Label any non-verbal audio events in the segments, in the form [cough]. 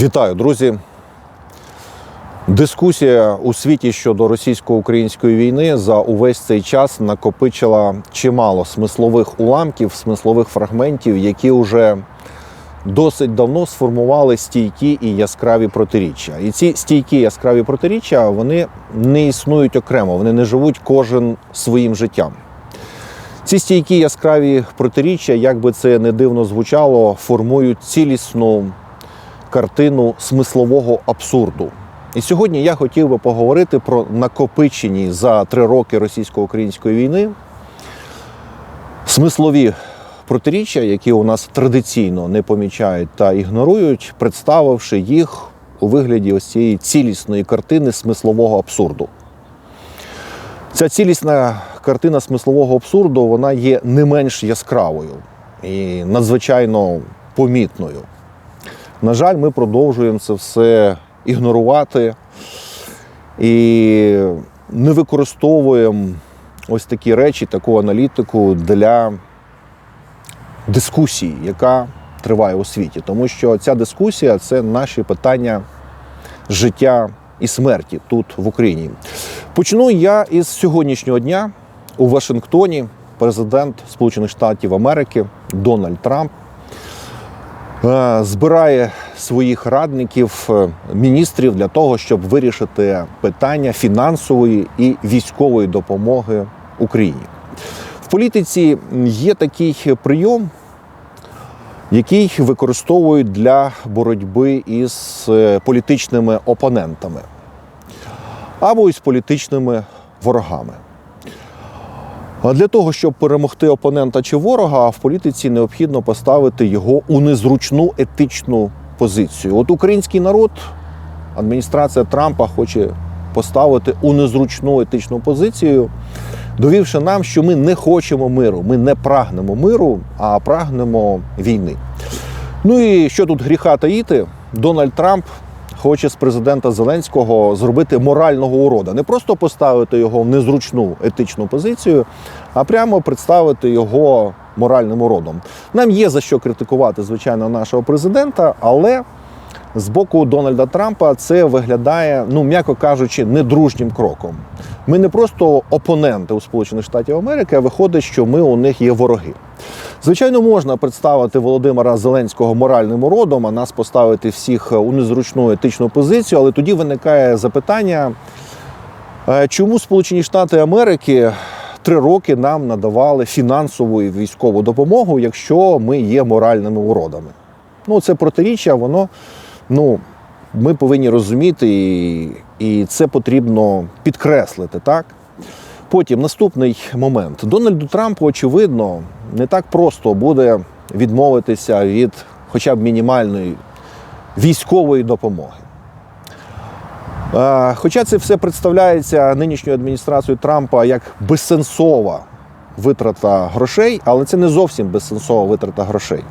Вітаю, друзі. Дискусія у світі щодо російсько-української війни за увесь цей час накопичила чимало смислових уламків, смислових фрагментів, які вже досить давно сформували стійкі і яскраві протиріччя. І ці стійкі яскраві протиріччя вони не існують окремо, вони не живуть кожен своїм життям. Ці стійкі яскраві протиріччя, як би це не дивно звучало, формують цілісну картину смислового абсурду. І сьогодні я хотів би поговорити про накопичені за три роки російсько-української війни смислові протиріччя, які у нас традиційно не помічають та ігнорують, представивши їх у вигляді ось цієї цілісної картини смислового абсурду. Ця цілісна картина смислового абсурду вона є не менш яскравою і надзвичайно помітною. На жаль, ми продовжуємо це все ігнорувати і не використовуємо ось такі речі, таку аналітику для дискусії, яка триває у світі. Тому що ця дискусія це наші питання життя і смерті тут в Україні. Почну я із сьогоднішнього дня у Вашингтоні. Президент Сполучених Штатів Америки Дональд Трамп збирає своїх радників, е, міністрів для того, щоб вирішити питання фінансової і військової допомоги Україні. В політиці є такий прийом, який використовують для боротьби із е, політичними опонентами або із політичними ворогами. Для того, щоб перемогти опонента чи ворога, в політиці необхідно поставити його у незручну етичну позицію. От український народ, адміністрація Трампа хоче поставити у незручну етичну позицію, довівши нам, що ми не хочемо миру, ми не прагнемо миру, а прагнемо війни. Ну і що тут гріха таїти? Дональд Трамп хоче з президента Зеленського зробити морального урода, не просто поставити його в незручну етичну позицію, а прямо представити його моральним уродом. Нам є за що критикувати, звичайно, нашого президента, але з боку Дональда Трампа це виглядає, ну м'яко кажучи, недружнім кроком. Ми не просто опоненти у Сполучених Штатів Америки, а виходить, що ми у них є вороги. Звичайно, можна представити Володимира Зеленського моральним уродом, а нас поставити всіх у незручну етичну позицію, але тоді виникає запитання, е, чому Сполучені Штати Америки три роки нам надавали фінансову і військову допомогу, якщо ми є моральними уродами? Ну, це протиріччя, воно ну, ми повинні розуміти, і, і це потрібно підкреслити, так? Потім наступний момент. Дональду Трампу, очевидно, не так просто буде відмовитися від хоча б мінімальної військової допомоги. Хоча це все представляється нинішньою адміністрацією Трампа як безсенсова витрата грошей, але це не зовсім безсенсова витрата грошей.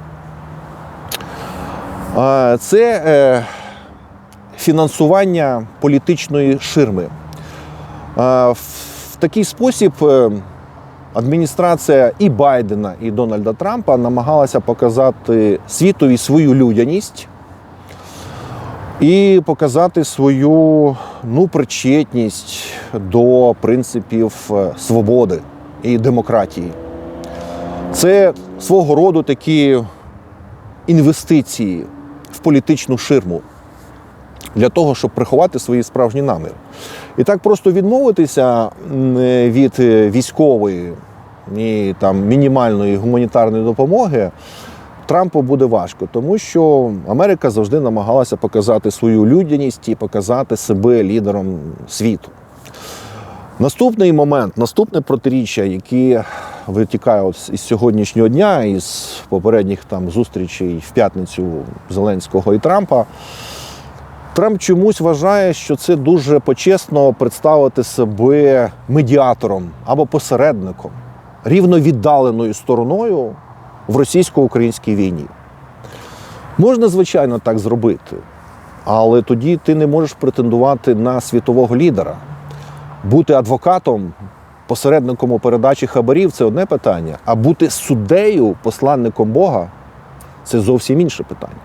Це е, фінансування політичної ширми. В такий спосіб е, адміністрація і Байдена, і Дональда Трампа намагалася показати світові свою людяність і показати свою ну, причетність до принципів е, свободи і демократії. Це свого роду такі інвестиції політичну ширму для того, щоб приховати свої справжні наміри. І так просто відмовитися від е, військової і там мінімальної гуманітарної допомоги Трампу буде важко, тому що Америка завжди намагалася показати свою людяність і показати себе лідером світу. Наступний момент, наступне протиріччя, яке витікає із сьогоднішнього дня, із попередніх там зустрічей в п'ятницю Зеленського і Трампа. Трамп чомусь вважає, що це дуже почесно представити себе медіатором або посередником, рівно віддаленою стороною в російсько-українській війні. Можна, звичайно, так зробити, але тоді ти не можеш претендувати на світового лідера. Бути адвокатом, посередником у передачі хабарів це одне питання, а бути суддею, посланником Бога це зовсім інше питання.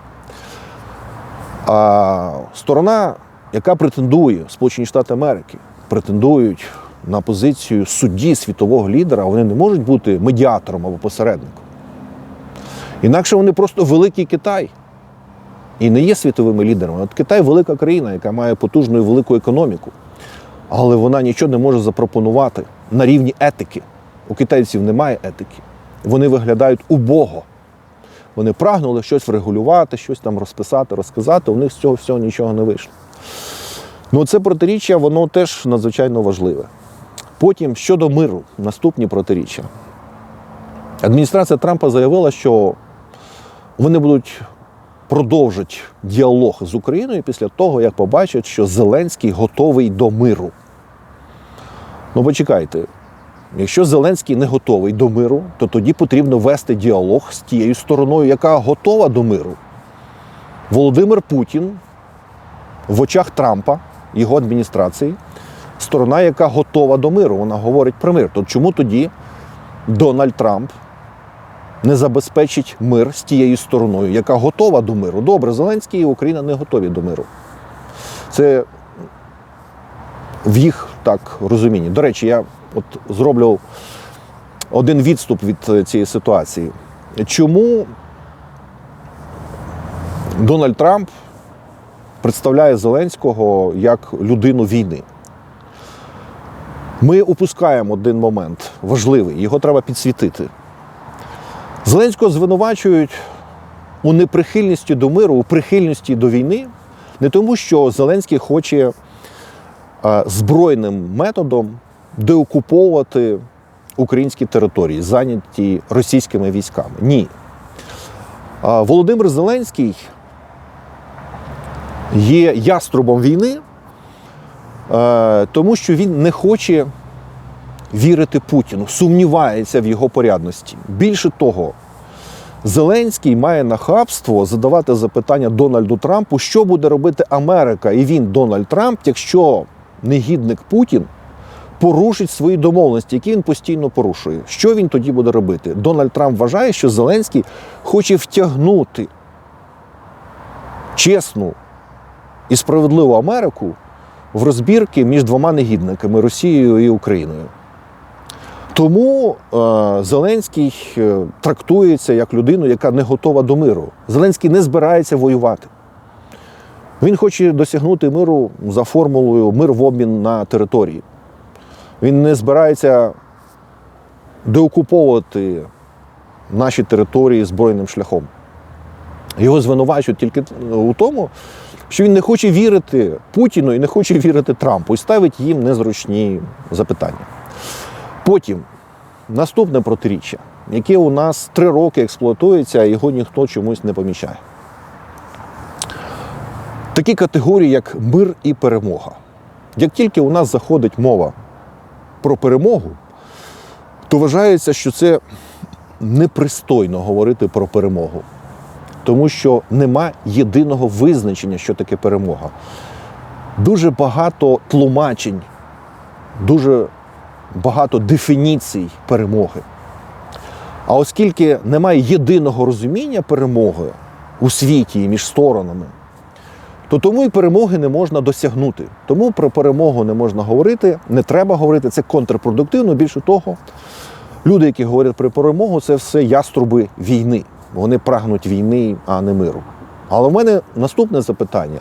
А сторона, яка претендує, Сполучені Штати Америки, претендують на позицію судді світового лідера, вони не можуть бути медіатором або посередником. Інакше вони просто великий Китай і не є світовими лідерами. От Китай велика країна, яка має потужну і велику економіку, але вона нічого не може запропонувати на рівні етики. У китайців немає етики. Вони виглядають убого. Вони прагнули щось врегулювати, щось там розписати, розказати. У них з цього всього нічого не вийшло. Ну, це протиріччя, воно теж надзвичайно важливе. Потім щодо миру, наступні протиріччя. Адміністрація Трампа заявила, що вони будуть продовжити діалог з Україною після того, як побачать, що Зеленський готовий до миру. Ну, почекайте, якщо Зеленський не готовий до миру, то тоді потрібно вести діалог з тією стороною, яка готова до миру. Володимир Путін в очах Трампа, його адміністрації, сторона, яка готова до миру, вона говорить про мир. То чому тоді Дональд Трамп не забезпечить мир з тією стороною, яка готова до миру? Добре, Зеленський і Україна не готові до миру. Це в їх так розумінні. До речі, я от зроблю один відступ від е, цієї ситуації. Чому Дональд Трамп представляє Зеленського як людину війни? Ми упускаємо один момент важливий, його треба підсвітити. Зеленського звинувачують у неприхильності до миру, у прихильності до війни, не тому, що Зеленський хоче збройним методом деокуповувати українські території, зайняті російськими військами. Ні. Володимир Зеленський є яструбом війни, е, тому що він не хоче вірити Путіну, сумнівається в його порядності. Більше того, Зеленський має нахабство задавати запитання Дональду Трампу, що буде робити Америка і він, Дональд Трамп, якщо негідник Путін порушить свої домовленості, які він постійно порушує. Що він тоді буде робити? Дональд Трамп вважає, що Зеленський хоче втягнути чесну і справедливу Америку в розбірки між двома негідниками Росією і Україною. Тому е, Зеленський е, трактується як людину, яка не готова до миру. Зеленський не збирається воювати. Він хоче досягнути миру за формулою мир в обмін на території. Він не збирається деокуповувати наші території збройним шляхом. Його звинувачують тільки у тому, що він не хоче вірити Путіну і не хоче вірити Трампу і ставить їм незручні запитання. Потім наступне протиріччя, яке у нас три роки експлуатується, його ніхто чомусь не помічає. Такі категорії, як мир і перемога. Як тільки у нас заходить мова про перемогу, то вважається, що це непристойно говорити про перемогу, тому що нема єдиного визначення, що таке перемога. Дуже багато тлумачень, дуже багато дефініцій перемоги. А оскільки немає єдиного розуміння перемоги у світі і між сторонами, то тому і перемоги не можна досягнути. Тому про перемогу не можна говорити, не треба говорити, це контрпродуктивно. Більше того, люди, які говорять про перемогу, це все яструби війни. Вони прагнуть війни, а не миру. Але в мене наступне запитання: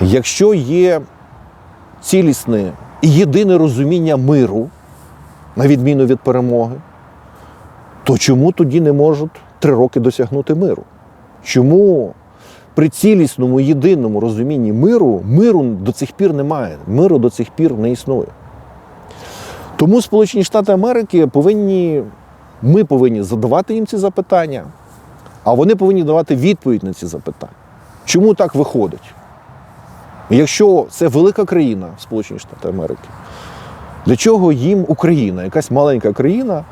якщо є цілісне і єдине розуміння миру, на відміну від перемоги, то чому тоді не можуть три роки досягнути миру? Чому при цілісному єдиному розумінні миру миру до цих пір немає, миру до цих пір не існує? Тому Сполучені Штати Америки повинні, ми повинні задавати їм ці запитання, а вони повинні давати відповідь на ці запитання. Чому так виходить? Якщо це велика країна, Сполучені Штати Америки, для чого їм Україна, якась маленька країна,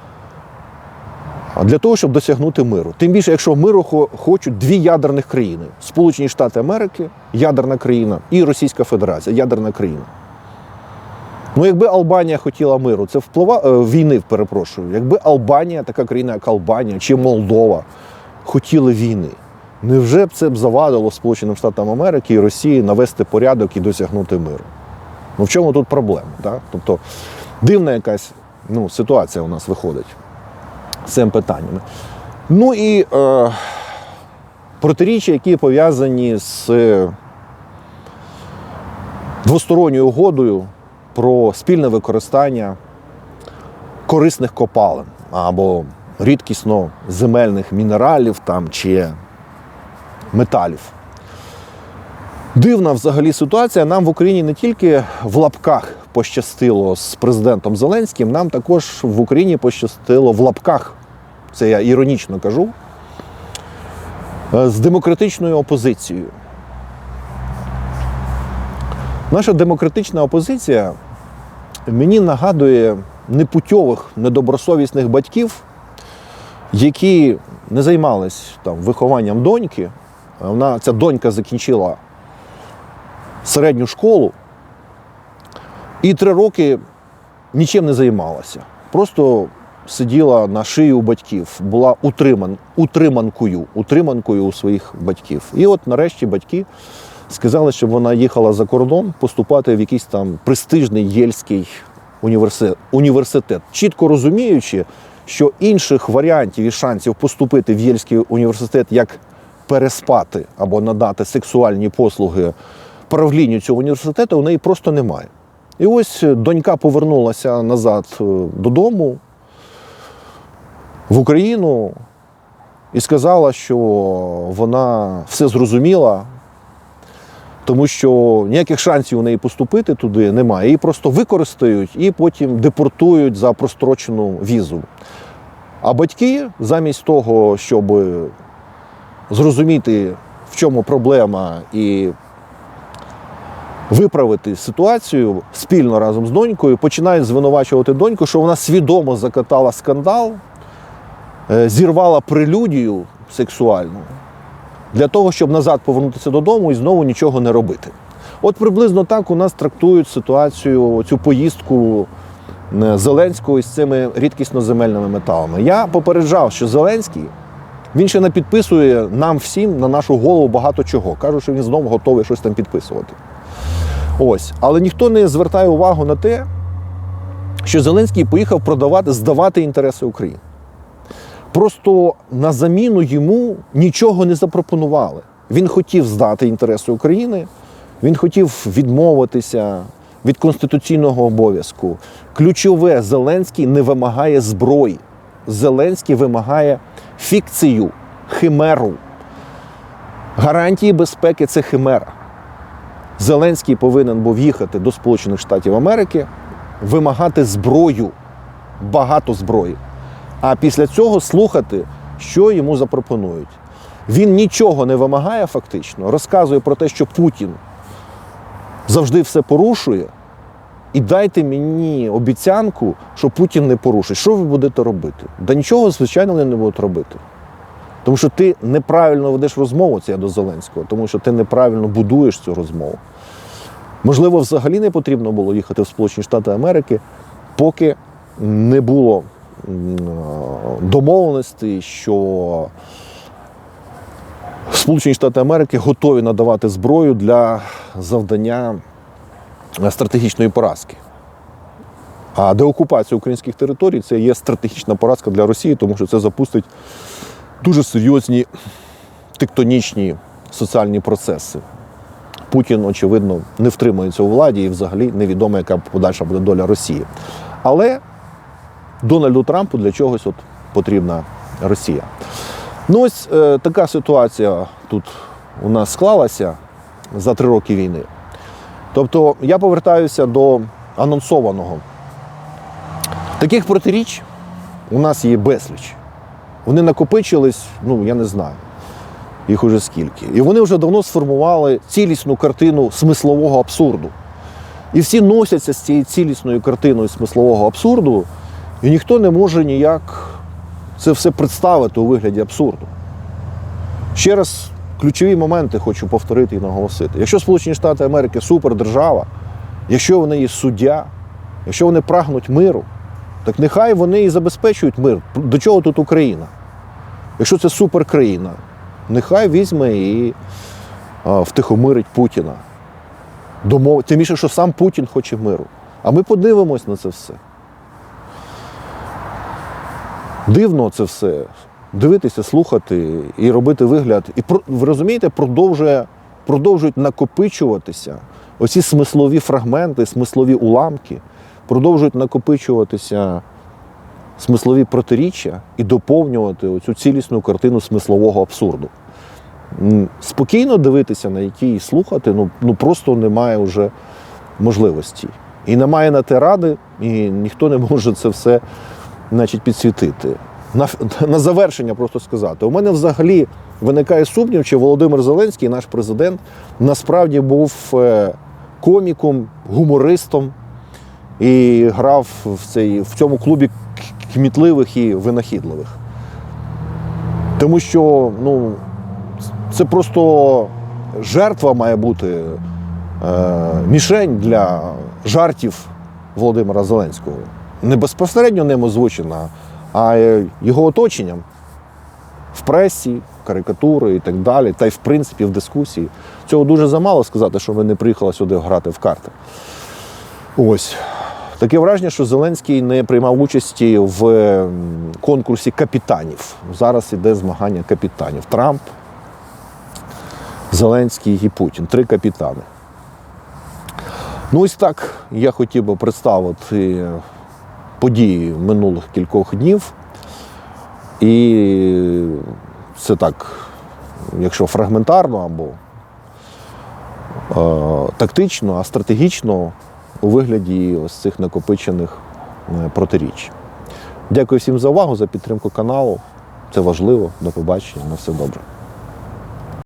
для того, щоб досягнути миру? Тим більше, якщо миру хочуть дві ядерних країни: Сполучені Штати Америки, ядерна країна, і Російська Федерація, ядерна країна. Ну, якби Албанія хотіла миру, це вплива е, війни, перепрошую. Якби Албанія, така країна, як Албанія чи Молдова, хотіли війни, невже б це б завадило Сполученим Штатам Америки і Росії навести порядок і досягнути миру? Ну в чому тут проблема? Так? Тобто дивна якась ну, ситуація у нас виходить цим питаннями. Ну і е, протиріччя, які пов'язані з двосторонньою угодою про спільне використання корисних копалин або рідкісно земельних мінералів там, чи металів. Дивна взагалі ситуація. Нам в Україні не тільки в лапках пощастило з президентом Зеленським, нам також в Україні пощастило в лапках, це я іронічно кажу, е, з демократичною опозицією. Наша демократична опозиція мені нагадує непутьових, недобросовісних батьків, які не займались там, вихованням доньки. Вона, ця донька закінчила середню школу і три роки нічим не займалася. Просто сиділа на шиї у батьків, була утриман, утриманкою, утриманкою у своїх батьків. І от нарешті батьки сказали, щоб вона їхала за кордон поступати в якийсь там престижний єльський університет, чітко розуміючи, що інших варіантів і шансів поступити в Єльський університет як переспати або надати сексуальні послуги правлінню цього університету, у неї просто немає. І ось донька повернулася назад е, додому в Україну і сказала, що вона все зрозуміла, тому що ніяких шансів у неї поступити туди немає. Її просто використають і потім депортують за прострочену візу. А батьки, замість того, щоб зрозуміти, в чому проблема, і виправити ситуацію спільно разом з донькою, починають звинувачувати доньку, що вона свідомо закатала скандал, е, зірвала прелюдію сексуальну для того, щоб назад повернутися додому і знову нічого не робити. От приблизно так у нас трактують ситуацію, цю поїздку Зеленського із цими рідкісно земельними металами. Я попереджав, що Зеленський він ще не підписує нам всім на нашу голову багато чого. Кажуть, що він знову готовий щось там підписувати. Ось. Але ніхто не звертає увагу на те, що Зеленський поїхав продавати, здавати інтереси України. Просто на заміну йому нічого не запропонували. Він хотів здати інтереси України, він хотів відмовитися від конституційного обов'язку. Ключове, Зеленський не вимагає зброї. Зеленський вимагає фікцію, химеру. Гарантії безпеки це химера. Зеленський повинен був їхати до Сполучених Штатів Америки, вимагати зброю, багато зброї. А після цього слухати, що йому запропонують. Він нічого не вимагає фактично, розказує про те, що Путін завжди все порушує. І дайте мені обіцянку, що Путін не порушить. Що ви будете робити? Да нічого, звичайно, вони не будуть робити. Тому що ти неправильно ведеш розмову це я до Зеленського, тому що ти неправильно будуєш цю розмову. Можливо, взагалі не потрібно було їхати в Сполучені Штати Америки, поки не було м, домовленостей, що Сполучені Штати Америки готові надавати зброю для завдання стратегічної поразки. А деокупація українських територій це є стратегічна поразка для Росії, тому що це запустить дуже серйозні тектонічні соціальні процеси. Путін, очевидно, не втримується у владі і взагалі невідомо, яка подальша буде доля Росії. Але Дональду Трампу для чогось от потрібна Росія. Ну ось е, така ситуація тут у нас склалася за три роки війни. Тобто я повертаюся до анонсованого. Таких протиріч у нас є безліч. Вони накопичились, ну я не знаю, їх уже скільки. І вони вже давно сформували цілісну картину смислового абсурду. І всі носяться з цією цілісною картиною смислового абсурду, і ніхто не може ніяк це все представити у вигляді абсурду. Ще раз ключові моменти хочу повторити і наголосити. Якщо Сполучені Штати Америки супердержава, якщо вони є суддя, якщо вони прагнуть миру, так нехай вони і забезпечують мир. До чого тут Україна? Якщо це суперкраїна, нехай візьме і а, втихомирить Путіна. Домов... Тим більше, що сам Путін хоче миру. А ми подивимось на це все. Дивно це все. Дивитися, слухати і робити вигляд. І ви розумієте, продовжує, продовжують накопичуватися оці смислові фрагменти, смислові уламки, продовжують накопичуватися смислові протиріччя і доповнювати оцю цілісну картину смислового абсурду. Спокійно дивитися на які і слухати, ну, ну просто немає вже можливості. І немає на те ради, і ніхто не може це все значить, підсвітити. На, [laughs] на завершення просто сказати. У мене взагалі виникає сумнів, чи Володимир Зеленський, наш президент, насправді був е, коміком, гумористом і грав в, цей, в цьому клубі кмітливих і винахідливих. Тому що ну, це просто жертва має бути е, мішень для жартів Володимира Зеленського. Не безпосередньо ним озвучена, а е, його оточенням в пресі, карикатури і так далі, та й в принципі в дискусії. Цього дуже замало сказати, що ви не приїхали сюди грати в карти. Ось. Таке враження, що Зеленський не приймав участі в конкурсі капітанів. Зараз іде змагання капітанів. Трамп, Зеленський і Путін. Три капітани. Ну, ось так я хотів би представити події минулих кількох днів. І це так, якщо фрагментарно або е, тактично, а стратегічно у вигляді ось цих накопичених е, протиріч. Дякую всім за увагу, за підтримку каналу. Це важливо. До побачення. На все добре.